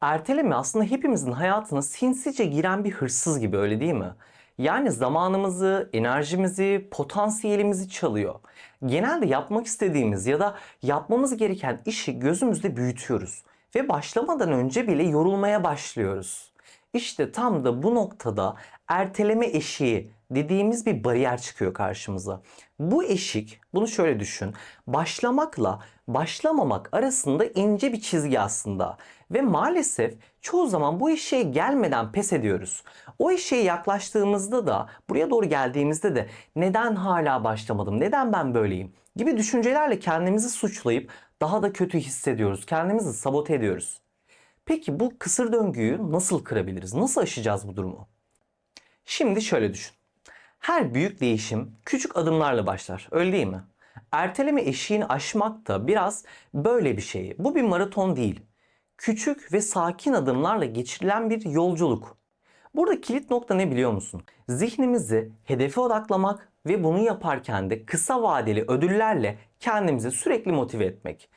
Erteleme aslında hepimizin hayatına sinsice giren bir hırsız gibi öyle değil mi? Yani zamanımızı, enerjimizi, potansiyelimizi çalıyor. Genelde yapmak istediğimiz ya da yapmamız gereken işi gözümüzde büyütüyoruz ve başlamadan önce bile yorulmaya başlıyoruz. İşte tam da bu noktada erteleme eşiği dediğimiz bir bariyer çıkıyor karşımıza. Bu eşik, bunu şöyle düşün. Başlamakla başlamamak arasında ince bir çizgi aslında. Ve maalesef çoğu zaman bu eşeğe gelmeden pes ediyoruz. O eşeğe yaklaştığımızda da, buraya doğru geldiğimizde de neden hala başlamadım, neden ben böyleyim gibi düşüncelerle kendimizi suçlayıp daha da kötü hissediyoruz. Kendimizi sabote ediyoruz. Peki bu kısır döngüyü nasıl kırabiliriz? Nasıl aşacağız bu durumu? Şimdi şöyle düşün. Her büyük değişim küçük adımlarla başlar. Öyle değil mi? Erteleme eşiğini aşmak da biraz böyle bir şey. Bu bir maraton değil. Küçük ve sakin adımlarla geçirilen bir yolculuk. Burada kilit nokta ne biliyor musun? Zihnimizi hedefe odaklamak ve bunu yaparken de kısa vadeli ödüllerle kendimizi sürekli motive etmek.